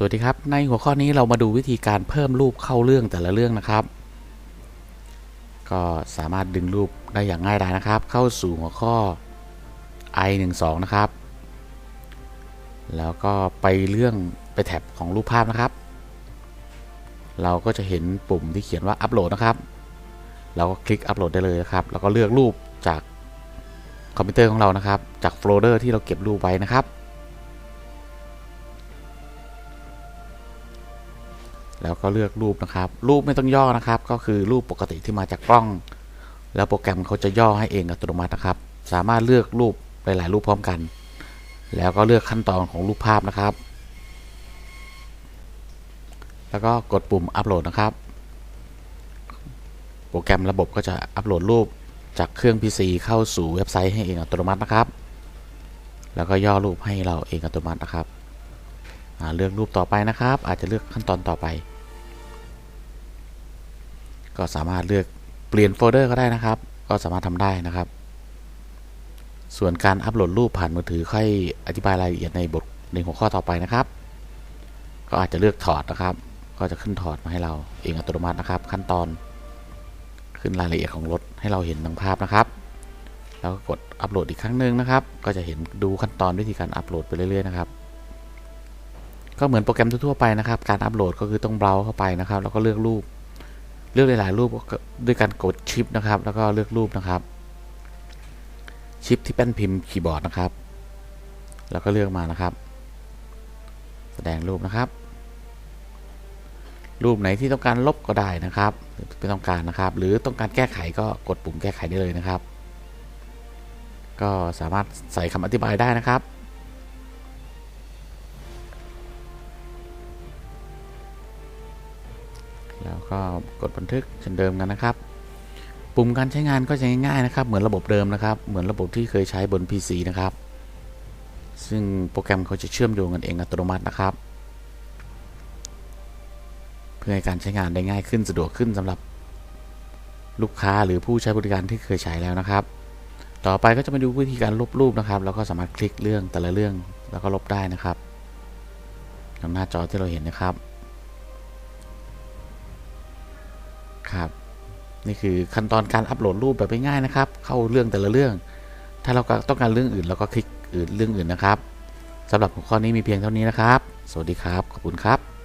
สวัสดีครับ ในหัวข้อนี้เรามาดูวิธีการเพิ่มรูปเข้าเรื่องแต่ละเรื่องนะครับ ก็สามารถดึงรูปได้อย่างง่ายดายนะครับ เข้าสู่หัวข้อ i12 นะครับ แล้วก็ไปเรื่องไปแท็บของรูปภาพนะครับ เราก็จะเห็นปุ่มที่เขียนว่าอัปโหลดนะครับ เราก็คลิกอัปโหลดได้เลยนะครับ แล้วก็เลือกรูปจากคอมพิวเตอร์ของเรานะครับ จากโฟลเดอร์ที่เราเก็บรูปไว้นะครับ แล้วก็เลือกรูปนะครับ รูปไม่ต้องย่อนะครับ ก็คือรูปปกติที่มาจากกล้อง แล้วโปรแกรมเขาจะย่อให้เองอัตโนมัตินะครับ สามารถเลือกรูปหลาย ๆ รูปพร้อมกัน แล้วก็เลือกขั้นตอนของรูปภาพนะครับ แล้วก็กดปุ่มอัปโหลดนะครับ โปรแกรมระบบก็จะอัปโหลดรูปจากเครื่อง PC เข้าสู่เว็บไซต์ให้เองอัตโนมัตินะครับ แล้วก็ย่อรูปให้เราเองอัตโนมัตินะครับเลือกรูปต่อไปนะครับ อาจจะเลือกขั้นตอนต่อไป ก็สามารถเลือกเปลี่ยนโฟลเดอร์ก็ได้นะครับ ก็สามารถทำได้นะครับ ส่วนการอัปโหลดรูปผ่านมือถือค่อยอธิบายรายละเอียดในบทในหัวข้อต่อไปนะครับ ก็อาจจะเลือกถอดนะครับ ก็จะขึ้นถอดมาให้เราเองอัตโนมัตินะครับ ขั้นตอนขึ้นรายละเอียดของรถให้เราเห็นทั้งภาพนะครับ แล้วก็กดอัปโหลดอีกครั้งหนึ่งนะครับ ก็จะเห็นดูขั้นตอนวิธีการอัปโหลดไปเรื่อยๆนะครับ ก็เหมือนโปรแกรมทั่วๆไปนะครับ การอัปโหลดก็คือต้องเบราว์เข้าไปนะครับ แล้วก็เลือกรูป เลือกหลายรูปด้วยการกดชิปนะครับ แล้วก็เลือกรูปนะครับ ชิปที่แป้นพิมพ์คีย์บอร์ดนะครับ แล้วก็เลือกมานะครับ แสดงรูปนะครับ รูปไหนที่ต้องการลบก็ได้นะครับไม่ต้องการนะครับ หรือต้องการแก้ไขก็กดปุ่มแก้ไขได้เลยนะครับ ก็สามารถใส่คำอธิบายได้นะครับ แล้วก็กดบันทึกเช่นเดิมกันนะครับ ปุ่มการใช้งานก็จะง่ายๆนะครับ เหมือนระบบเดิมนะครับ เหมือนระบบที่เคยใช้บน PC นะครับ ซึ่งโปรแกรมเขาจะเชื่อมโยงกันเองอัตโนมัตินะครับ เพื่อให้การใช้งานได้ง่ายขึ้นสะดวกขึ้นสำหรับลูกค้าหรือผู้ใช้บริการที่เคยใช้แล้วนะครับ ต่อไปก็จะมาดูวิธีการลบรูปนะครับ แล้วก็สามารถคลิกเรื่องแต่ละเรื่องแล้วก็ลบได้นะครับทางหน้าจอที่เราเห็นนะครับ ครับ นี่คือขั้นตอนการอัปโหลดรูปแบบง่ายๆนะครับ เข้าเรื่องแต่ละเรื่อง ถ้าเราต้องการเรื่องอื่นเราก็คลิกอื่นเรื่องอื่นนะครับสำหรับหัวข้อนี้มีเพียงเท่านี้นะครับ สวัสดีครับ ขอบคุณครับ